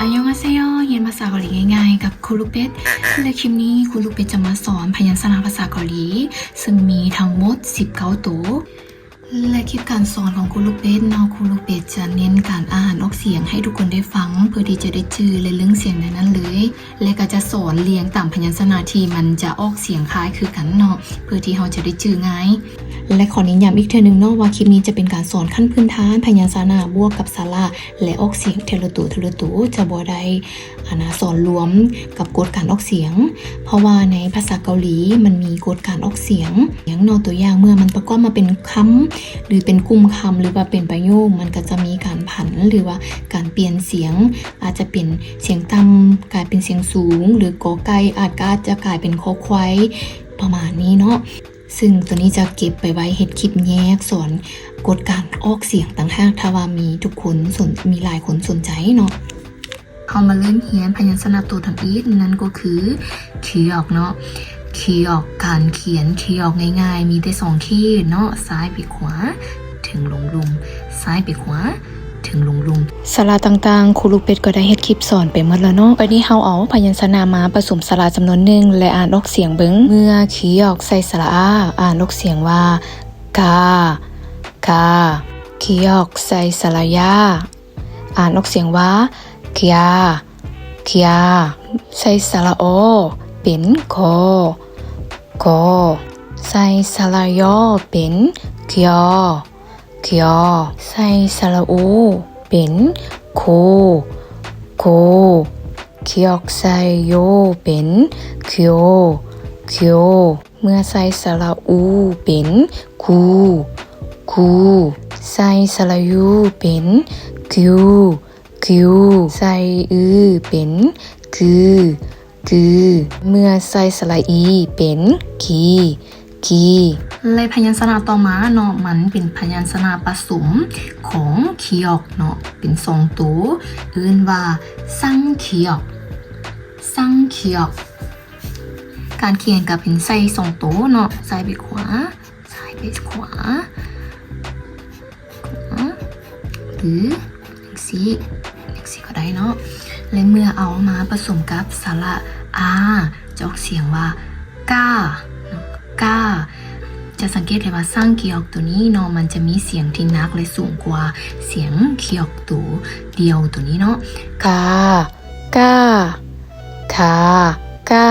อายองอาเซโยเรียนภาษาเกาหลีง่ายๆ กับครูลูกเป็ดในคลิปนี้ครูลูกเป็ดจะมาสอนพยัญชนะภาษาเกาหลี ซึ่งมีทั้งหมด 19 ตัว และคลิปการสอนของครูลูกเป็ดเนาะครูลูกเป็ดจะเน้นการอ่านออกเสียงให้ทุกคนได้ฟัง เพื่อที่จะได้จือและเรื่องเสียงในนั้นเลย และก็จะสอนเรียงตามพยัญชนะที่มันจะออกเสียงคล้ายคือกันเนาะเพื่อที่เราจะได้จือง่ายและขอเน้นย้ำอีกเทอนึงเนาะว่าคลิปนี้จะเป็นการสอนขั้นพื้นฐานพยัญชนะบวกกับสระและออกเสียงเทละตัวเทละตัวจะบ่ได้ นาสอนรวมกับกฎการออกเสียง เพราะว่าในภาษาเกาหลีมันมีกฎการออกเสียง อย่างนอตัวอย่างเมื่อมันประกอบมาเป็นคำหรือเป็นกลุ่มคำหรือว่าเป็นประโยค มันก็จะมีการผันหรือว่าการเปลี่ยนเสียง อาจจะเป็นเสียงต่ำกลายเป็นเสียงสูง หรือกอไก่อาจก็จะกลายเป็นคอควายประมาณนี้เนาะซึ่งตัวนี้จะเก็บไปไว้เฮ็ดคลิปแยกสอนกฎการออกเสียงต่างหากถ้าว่ามีทุกคนสนมีหลายคนสนใจเนาะ เขามาเริ่มเรียนพยัญชนะตัวทำอีทนั่นก็คือเขียอกเนาะเขียอกการเขียนเขียอกง่ายๆ มีได้สองที่เนาะซ้ายไปขวา ถึงลงลุมซ้ายไปขวาถึงลงลุมสระต่างๆ ครูลูกเป็ดก็ได้เฮ็ดคลิปสอนไปหมดแล้วเนาะไปนี้เฮาเอาพยัญชนะมาผสมสระจำนวนหนึ่งและอ่านออกเสียงเบิงเมื่อเขียอกใส่สระอาอ่านออกเสียงว่ากากาเขียอกใส่สระยาอ่านออกเสียงว่า เคียเคียใส่สระโอเป็นโคโคใส่สระยอเป็นเคียเคียใส่สระอูเป็นคูคูเคียกใส่โยเป็นเคียวเคียวเมื่อใส่สระอูเป็นคูคูใส่สระยูเป็นคิว คิวใส่อือเป็นคือคือเมื่อใส่สระอีเป็นคีคีและพยัญชนะต่อมาเนาะมันเป็นพยัญชนะผสมของเคียกเนาะเป็นสองตัวอื่นว่าซังเคียกซังเคียกการเขียนกับเป็นใส่สองตัวเนาะไซไปขวาไซไปขวาขวาหรือสี เนาะและเมื่อเอามาผสมกับสระอาจะออกเสียงว่าก้าก้าจะสังเกตเห็นว่าสร้างเคียกตัวนี้เนาะมันจะมีเสียงที่นักและสูงกว่าเสียงเคียกตัวเดียวตัวนี้เนาะกากาคากา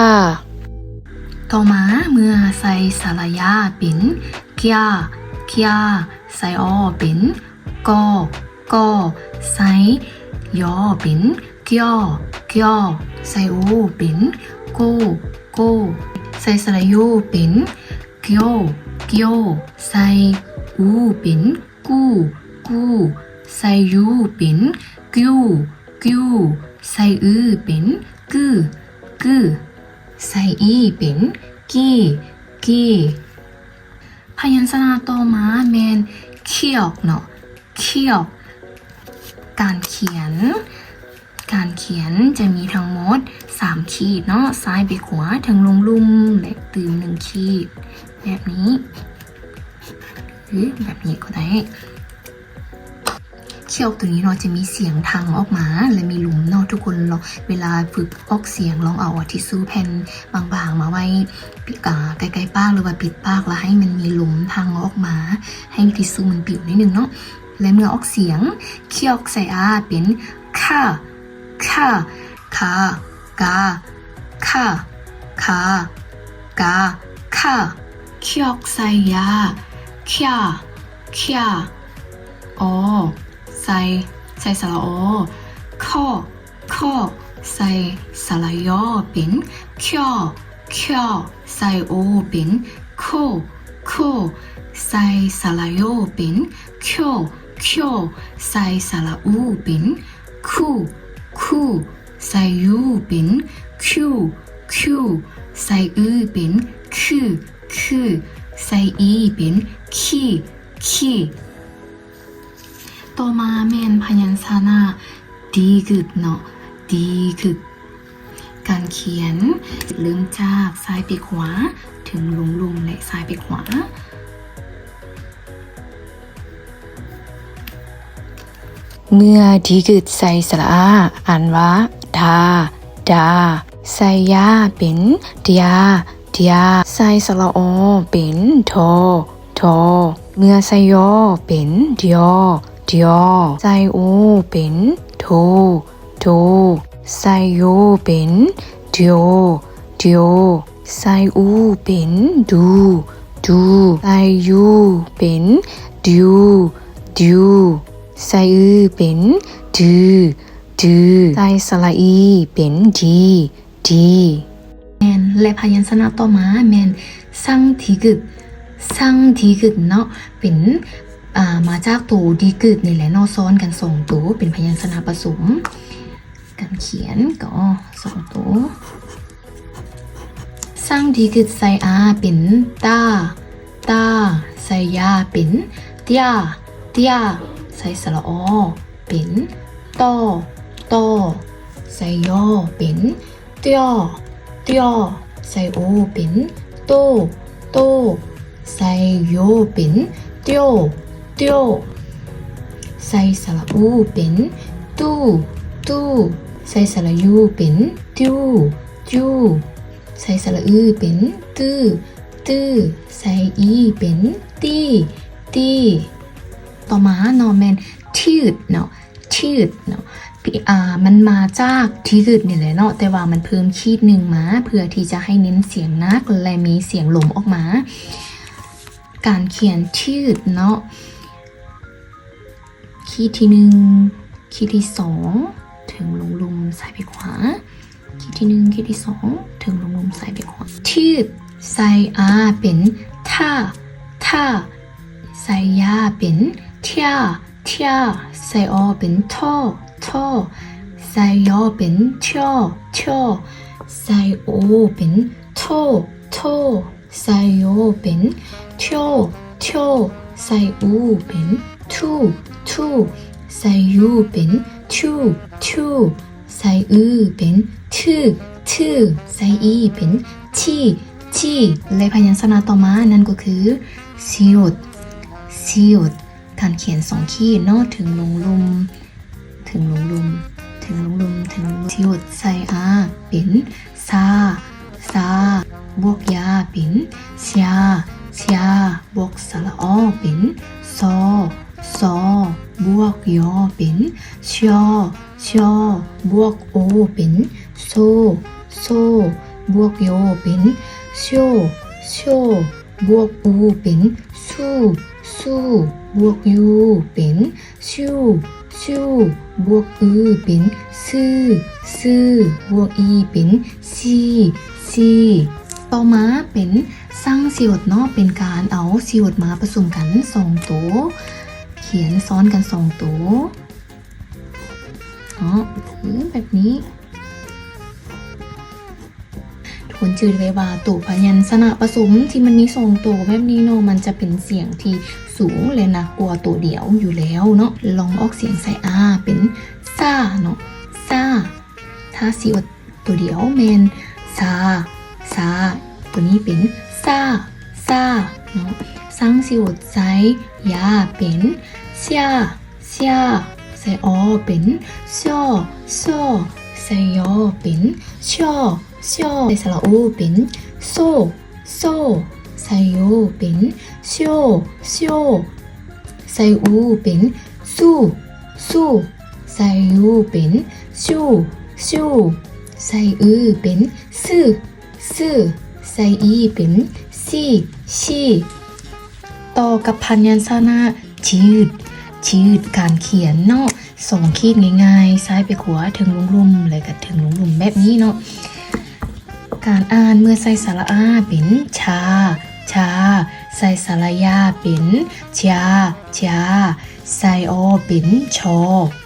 ต่อมาเมื่อใส่สระยาเป็นเกียเกียใส่ออเป็นกอกอใส่ ยอป็นเกียวเกียวใส่อูป็นโกโกใส่สระยูป็นเกียวเกียวใส่อูป็นกูกูใส่ยูป็นกิวกิวใส่อือป็นกึกึใส่อีป็นกีกีพยัญชนะต่อมาแมนเคียกเนาะเคียก การเขียน การเขียนจะมีทั้งหมด 3 ขีดเนาะซ้ายไปขวาถึงลงลุ่มและตื่มหนึ่งขีด แบบนี้หรือแบบนี้ก็ได้เขี้ยวตัวนี้เราจะมีเสียงทางออกมา และมีหลุมเนาะทุกคนเราเวลาฝึกออกเสียงลองเอาทิชชู่แผ่นบางๆ มาไว้ปิดอ่าใกล้ๆปากหรือว่าปิดปากแล้วให้มันมีหลุมทางออกมา ให้ทิชชู่มันปิวนิดนึงเนาะ และเมื่อออกเสียงเคียกใส่อาเป็นค่าค่าคากาค่าคากาค่าเคียกใส่ยาเคียเคียอใส่ใส่สระโอข้อข้อใส่สระยอเป็นเคียวเคียวใส่โอเป็นโคโคใส่สระโยเป็นเคียว เคียวใส่สระอูเป็นคูคูใส่ยูเป็นคิวคิวใส่อือเป็นคือคือใส่อีเป็นคีคีต่อมาแมนพยัญชนะดีกึดเนาะดีกึดการเขียนเริ่มจากซ้ายไปขวา ถึงลุมลุมและซ้ายไปขวา เมื่อดีกึดใส่สระอาอ่านว่าดาดาใส่ยาเป็นเดียาดยใส่สระโอเป็นโทโทเมื่อใส่ยอเป็นดยอดยอใส่อูเป็นโทโทใส่โยเป็นดโยดโยใส่อูเป็นดูดูใส่ยูเป็นดิวดิว ใส่อือเป็นดูดูใส่สระอีเป็นดีดีแมนและพยัญชนะต่อมาแมนสร้างทีกึดสร้างทีกึดเนาะเป็นมาจากตัวดีกึดนี่แหละเนาะซ้อนกันสองตัวเป็นพยัญชนะผสมการเขียนก็สองตัวสร้างทีกึดใส่อาเป็นตาตาใส่ยาเป็นเตียเตีย ใส่สระอเป็นต่อต่อใส่ยอเป็นเตียเตียวใส่โอเป็นโตโตใส่โยเป็นเตียวเตียวใส่สระอูเป็นตูตูใส่สระยูเป็นติวจูใส่สระอือเป็นตื้อตื้อใส่อีเป็นตีตี ต่อมาเนาะแมนชืดเนาะชืดเนาะพี่อ่ามันมาจากที่อื่นนี่แหละเนาะแต่ว่ามันเพิ่มขีดหนึ่งมาเพื่อที่จะให้เน้นเสียงนักและมีเสียงลมออกมา การเขียนชื่อเนาะขีดที่หนึ่งขีดที่สองถึงลงลมสายไปขวาขีดที่หนึ่งขีดที่สองถึงลงลมสายไปขวาชื่อใส่อาเป็นท่าท่าใส่ยาเป็น เทียเทียใส่ออเป็นท่อท่อใส่ยอเป็นช่อช่อใส่โอเป็นโทโทใส่โยเป็นโชโชใส่อูเป็นทูทูใส่ยูเป็นชูชูใส่อือเป็นทือทือใส่อีเป็นชีชีและพยัญชนะต่อมานั่นก็คือซิวดซิวด การเขียนสองขีดนาะถึงลงลุม ถึงลงลุม ถึงลงลุม ถึงลงลุมที่หดใส่อาเป็นซาซาบวกยาเป็นเชียเชียบวกสระออเป็นซอซอบวกยอเป็นชอชอบวกโอเป็นโซโซบวกโยเป็นโชโชบวกอูเป็นสู้ สู้บวกยูเป็นชูชูบวกอือเป็นซื่อซื่อบวกอีเป็นซีซีต่อมาเป็นสร้างสิวดเนาะเป็นการเอาสิวดมาผสมกันสองตัวเขียนซ้อนกันสองตัวอ๋อคือแบบนี้ ทุกคนจืดไว้ว่าตัวพยัญชนะผสมที่มันมีสองตัวแบบนี้เนาะมันจะเป็นเสียงที่สูงเลยนะกลัวตัวเดียวอยู่แล้วเนาะลองออกเสียงใส่อาเป็นซาเนาะซาถ้าสีวดตัวเดียวเมนซาซาตัวนี้เป็นซาซาเนาะสร้างสีวดใส่ยาเป็นเซียเซียใส่ออเป็นซอซอใส่ยอเป็นชอ ชอใส่สระอูเป็นโซโซใส่โยเป็นโชโชใส่อูเป็นสู้สู้ใส่ยูเป็นชูชูใส่อือเป็นซื่อซื่อใส่อีเป็นซีชีต่อกับพันยัญชนะชืดชืดการเขียนเนาะสองขีดง่ายๆ ซ้ายไปขวาถึงลุ่มๆเลยกับถึงลุ่มๆแบบนี้เนาะ การอ่านเมื่อใส่สระอาเป็นชา ชา ใส่สระยาเป็นชา ชา ใส่ออเป็นชอ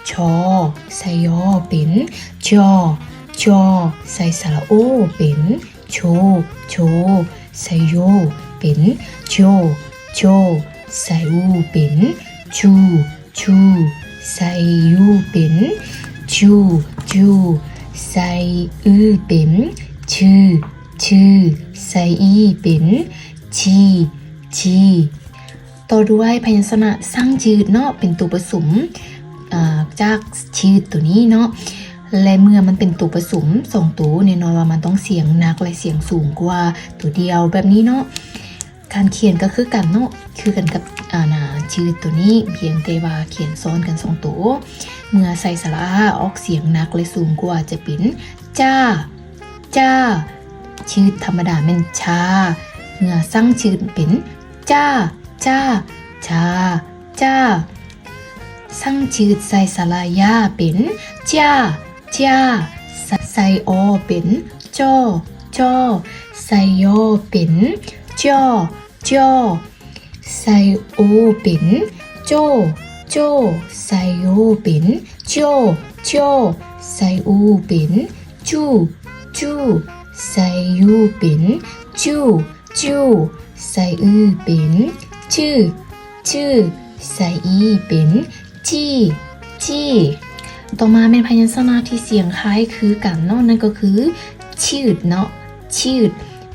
ชอ ใส่ยอเป็นจอ จอ ใส่สระโอเป็นโช โช ใส่โยเป็นโจ โจ ใส่อูเป็นจูจูใส่ยูเป็นจูจูใส่อือเป็น ชื่อ ชื่อใส่อีป็นชีชีต่อด้วยพยัญชนะสร้างจืดเนาะเป็นตัวผสมอ่าจากชื่อตัวนี้เนาะและเมื่อมันเป็นตัวผสมสองตัวแน่นอนว่ามันต้องเสียงหนักและเสียงสูงกว่าตัวเดียวแบบนี้เนาะการเขียนก็คือกันเนาะคือกันกับอ่านะชื่อตัวนี้เพียงแต่ว่าเขียนซ้อนกันสองตัวเมื่อใส่สระอออกเสียงหนักและสูงกว่าจะเป็นจ้า จ้า ชื่อธรรมดาเป็นชาเมื่อสร้างชื่อเป็นจ้า จ้า ชา จ้า สร้างชื่อใส่สระยาเป็นจ้า จ้า ใส่โอเป็นจอจอใส่ยอเป็นจอจอใส่โอเป็นโจ โจใส่โอเป็นโจ โจใส่อูเป็นจู จูใส่ยูเป็นจูจูใส่อือเป็นจื้อจื้อใส่อีเป็นจีจีต่อมาเป็นพยัญชนะที่เสียงคล้ายคือกันเนาะนั่นก็คือชืดเนาะชืด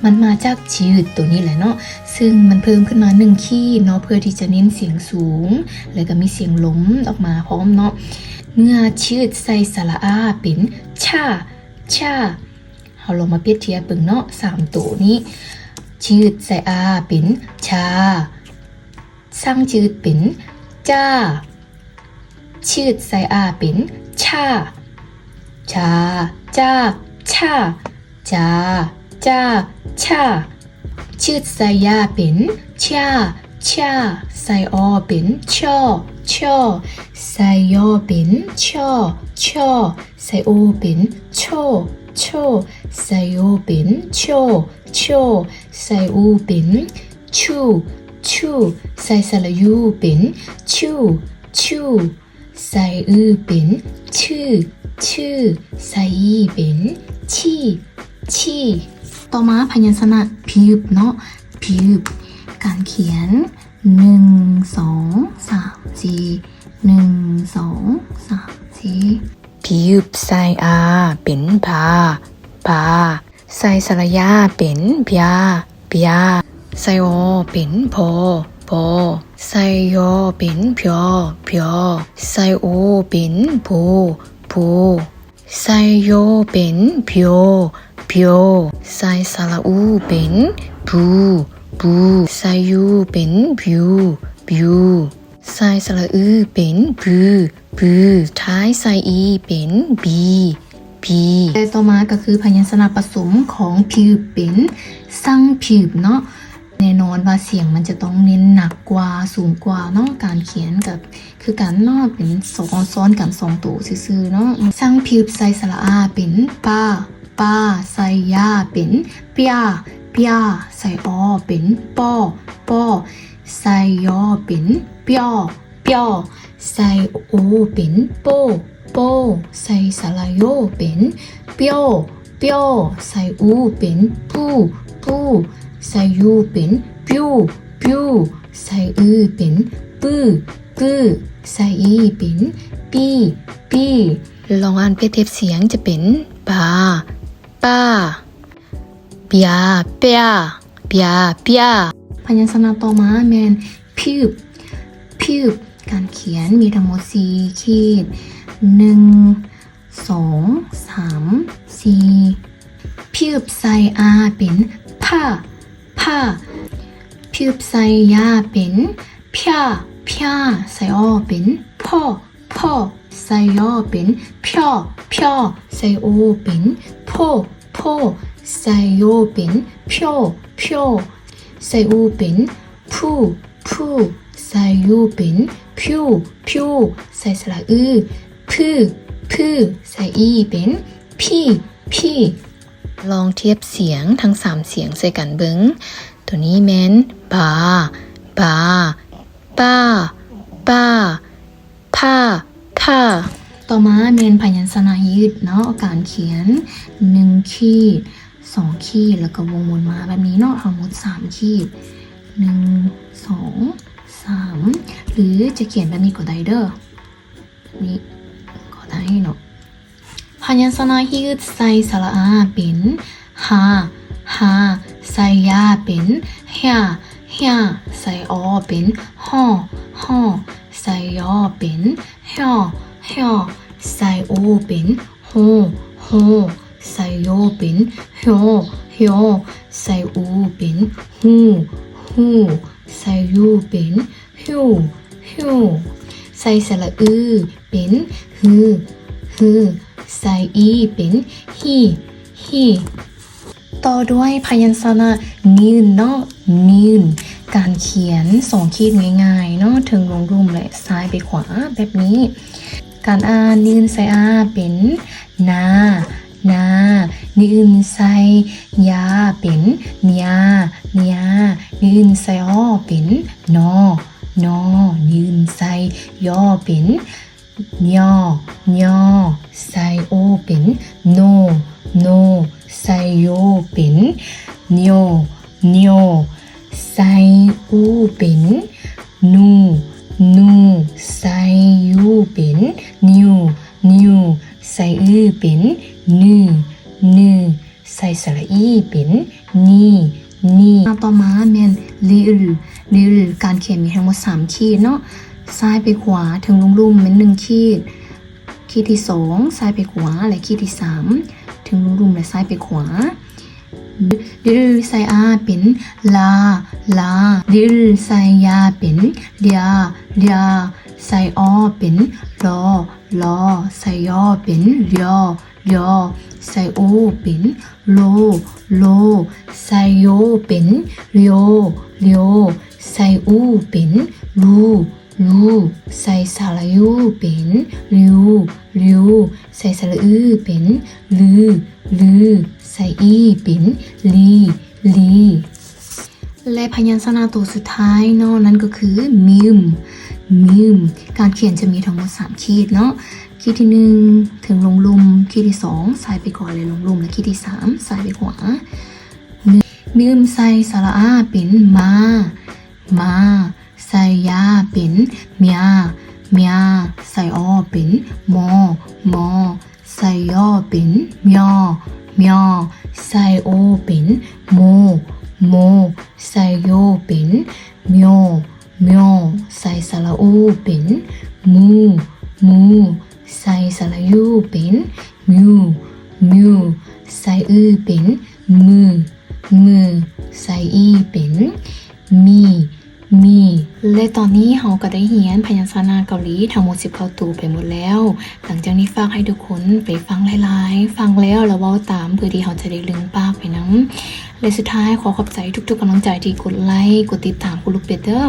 มันมาจากชืดตัวนี้แหละเนาะซึ่งมันเพิ่มขึ้นมาหนึ่งขีดเนาะเพื่อที่จะเน้นเสียงสูง แล้วก็มีเสียงล้มออกมาพร้อมเนาะเมื่อชืดใส่สระอาเป็นชาชา เราลองมาเปรียบเทียบเบิ่งเนาะสามตัวนี้ชืดใส่อาเป็นชาสร้างชืดเป็นจ้าชืดใส่อาเป็นชาชาจ้าชาจาจ้าชาชืดใส่ยาเป็นชา ชาใส่ออเป็นชอชอใส่ยอเป็นชอชอใส่โอเป็นโชโชใส่โอเป็นโชโชใส่อูเป็นชูชูใส่สระยูเป็นชูชูใส่อือเป็นชื่อชื่อใส่อีเป็นชี่ชี่ต่อมาพยัญชนะพิบเนาะพิบการเขียน หนึ่งสองสามสี่หนึ่งสองสามสี่ผิวใส่อาเป็นพาพาใส่สระยาเป็นพยาพยาใส่โอเป็นโพโพใส่ยอเป็นพยอพยอใส่โอเป็นผูผูใส่โยเป็นพยอพยอใส่สระอูเป็นผู ผูใส่ยูเป็นพิวพิวใส่สระอือเป็นบือบือท้ายใส่อีเป็นบีบีแต่ต่อมาก็คือพยัญชนะผสมของพิบเป็นสร้างพิบเนาะแน่นอนว่าเสียงมันจะต้องเน้นหนักกว่าสูงกว่าเนาะการเขียนกับ คือการนอกเป็นสองซ้อนกันสองตัวซื่อๆเนาะสร้างพิบใส่สระอาเป็นป้าป้าใส่ยาเป็นเปีย ปียใส่ออเป็นปอปอใส่ยอเป็นเปียเปียใส่โอเป็นโปโปใส่สระโยเป็นเปียวเปียวใส่อูเป็นปูปูใส่ยูเป็นปิวปิวใส่อือเป็นปื้อปื้อใส่อีเป็นปีปีลองอ่านเปรียบเทียบเสียงจะเป็นปาป้า เปียเปียเปียเปียพยัญชนะต่อมาแมนพิบพิบการเขียนมีทั้งหมดสี่ขีดหนึ่งสองสามสี่พิบใส่อาเป็นผ้าผ้าพิบใส่ยาเป็นพยาพยาใส่ออเป็นพ่อพ่อใส่ยอเป็นพยอพยอใส่โอเป็นพ่อพ่อ ใส่โยเป็นพยอพยอใส่อูเป็นผู้ผู้ใส่ยูเป็นพิวพิวใส่สระอือพือพือใส่อีเป็นพี่พี่ลองเทียบเสียงทั้งสามเสียงใส่กันเบิงตัวนี้แม้นบาบาป้าป้าผ้าผ้าต่อมาเมนพยัญชนะยืดเนาะการเขียนหนึ่งขีด สองขีดแล้วก็วงหมุนมาแบบนี้เนาะทั้งหมดสามขีดหนึ่งสองสามหรือจะเขียนแบบนี้ก็ได้เด้อนี่ก็ได้เนาะพยัญชนะยืดใส่สระอาเป็นฮาฮาใส่ยาเป็นเฮียเฮียใส่ออเป็นห่อห่อใส่ยอเป็นห่อเฮียใส่โอเป็นโฮโฮ ใส่โยเป็นเฮียเฮียใส่อูเป็นฮูฮูใส่ยูเป็นฮิวฮิวใส่สระอือเป็นฮือฮือใส่อีเป็นฮีฮีต่อด้วยพยัญชนะนินเนาะนินการเขียนสองขีดง่ายๆเนาะถึงลงรุมและซ้ายไปขวาแบบนี้ การอ่านนินใส่อาเป็นนา นานินใส่ยาเป็นเนียเนียนินใส่อ้อเป็นนอนอนินใส่ยอเป็นยอยอใส่โอเป็นโนโนใส่โยเป็นโยโยใส่อูเป็นนูนูใส่ยูเป็นนิวนิวใส่อือเป็น นือนือใส่สระอีเป็นนี่นี่ต่อมาแมนลิลลิลการเขียนมีทั้งหมดสามขีดเนาะซ้ายไปขวาถึงลงลุ่มเป็นหนึ่งขีดขีดที่สองซ้ายไปขวาและขีดที่สามถึงลงลุ่มและซ้ายไปขวาดิลใส่อาเป็นลาลาดิลใส่ยาเป็นเลียเลียใส่ออเป็นรอรอใส่ยอเป็นยอ ยอใส่โอเป็นโลโลใส่โยเป็นโยโยใส่อูเป็นลูลูใส่สรยูเป็นลิวลิวใส่สรอือเป็นลือลือใส่อีเป็นลีลีและพยัญชนะตัวสุดท้ายเนาะนั่นก็คือมิมมิมการเขียนจะมีทั้งหมด3ขีดเนาะ ขีดที่หนึ่งถึงลงลุมขีดที่สองซ้ายไปก่อนเลยลงลุม และขีดที่สามซ้ายไปขวามิมใส่สระอาเป็นมา มาใส่ยาเป็นเมียเมียใส่ออเป็นมอ มอใส่ยอเป็นเมียเมียใส่โอเป็นโม โมใส่โยเป็นเมียเมียใส่สระอูเป็นมู มู ใส่สระยูเป็นมิวมิวใส่อือเป็นมือมือใส่อีเป็นมีมีและตอนนี้เราก็ได้เรียนพยัญชนะเกาหลีทั้งหมด19ตัวไปหมดแล้ว หลังจากนี้ฝากให้ทุกคนไปฟังหลายๆ ฟังแล้วแล้วเว้าตามเพื่อที่เราจะได้ลืมปากไปน้ำและสุดท้ายขอขอบใจทุกๆกำลังใจที่กดไลค์กดติดตามคุณลูกเป็ดเด้อ